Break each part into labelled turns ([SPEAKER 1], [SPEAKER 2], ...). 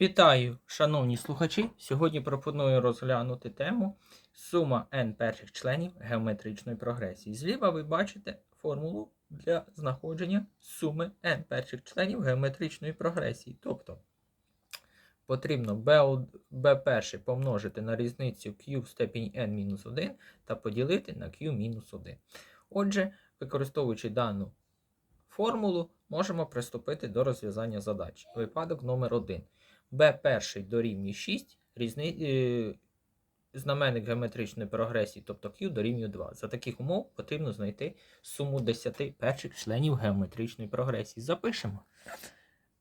[SPEAKER 1] Вітаю, шановні слухачі! Сьогодні пропоную розглянути тему сума n перших членів геометричної прогресії. Зліва ви бачите формулу для знаходження суми n перших членів геометричної прогресії. Тобто потрібно b, b1 помножити на різницю q в степені n-1 та поділити на q-1. Отже, використовуючи дану формулу, можемо приступити до розв'язання задач. Випадок номер 1 b1 дорівнює 6, різни... е, знаменник геометричної прогресії, тобто Q дорівнює 2. За таких умов потрібно знайти суму 10 перших членів геометричної прогресії. Запишемо.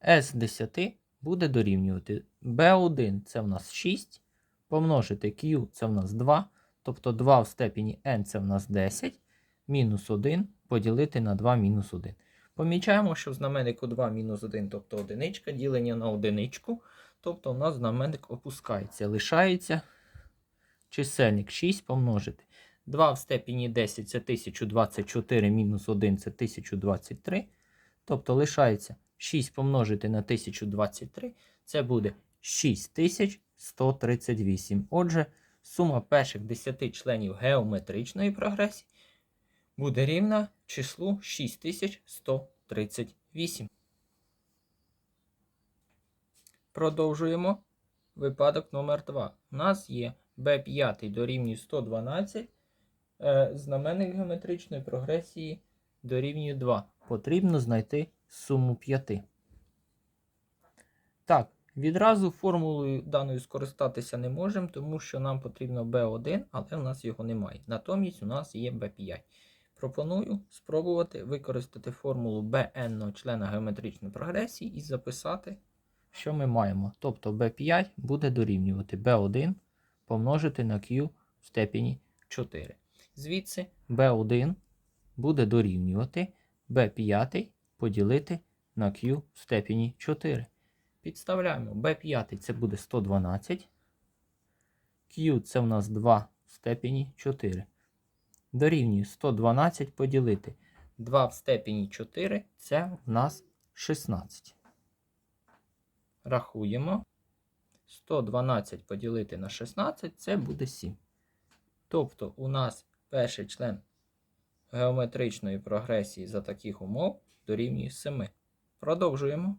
[SPEAKER 1] S 10 буде дорівнювати B1 це в нас 6, помножити Q це в нас 2, тобто 2 в степені n це в нас 10, мінус 1 поділити на 2 мінус 1. Помічаємо, що в знаменнику 2 мінус 1, тобто одиничка, ділення на одиничку, тобто у нас знаменник опускається. Лишається чисельник 6 помножити. 2 в степені 10 це 1024 мінус 1 це 1023. Тобто лишається 6 помножити на 1023, це буде 6138. Отже, сума перших 10 членів геометричної прогресії буде рівна числу 6138. Продовжуємо випадок номер 2 У нас є b5 дорівнює 112, е, знаменник геометричної прогресії дорівнює 2. Потрібно знайти суму 5. Так, відразу формулою даною скористатися не можемо, тому що нам потрібно b1, але в нас його немає. Натомість у нас є b5. Пропоную спробувати використати формулу bn члена геометричної прогресії і записати, що ми маємо. Тобто b5 буде дорівнювати b1 помножити на q в степені 4. Звідси b1 буде дорівнювати b5 поділити на q в степені 4. Підставляємо b5 це буде 112. Q це в нас 2 в степені 4 дорівнює 112 поділити 2 в степені 4 це в нас 16. Рахуємо. 112 поділити на 16 це буде 7. Тобто у нас перший член геометричної прогресії за таких умов дорівнює 7. Продовжуємо.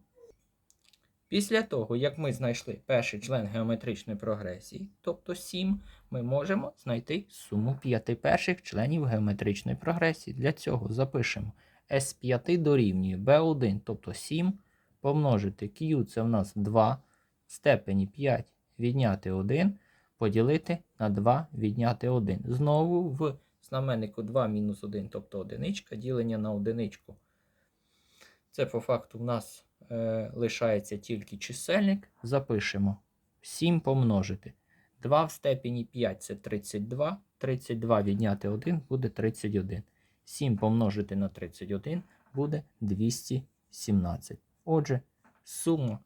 [SPEAKER 1] Після того, як ми знайшли перший член геометричної прогресії, тобто 7, ми можемо знайти суму п'яти перших членів геометричної прогресії. Для цього запишемо S5 дорівнює B1, тобто 7, помножити Q це в нас 2, в степені 5 відняти 1, поділити на 2 відняти 1. Знову в знаменнику 2 мінус 1, тобто одиничка, ділення на одиничку. Це по факту в нас е, лишається тільки чисельник. Запишемо 7 помножити. 2 в степені 5 це 32. 32 відняти 1 буде 31. 7 помножити на 31 буде 217. Отже, сума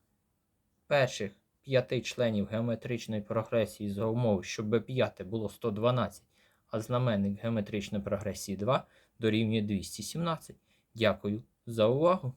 [SPEAKER 1] перших п'яти членів геометричної прогресії за умови, щоб b5 було 112, а знаменник геометричної прогресії 2 дорівнює 217. Дякую за увагу!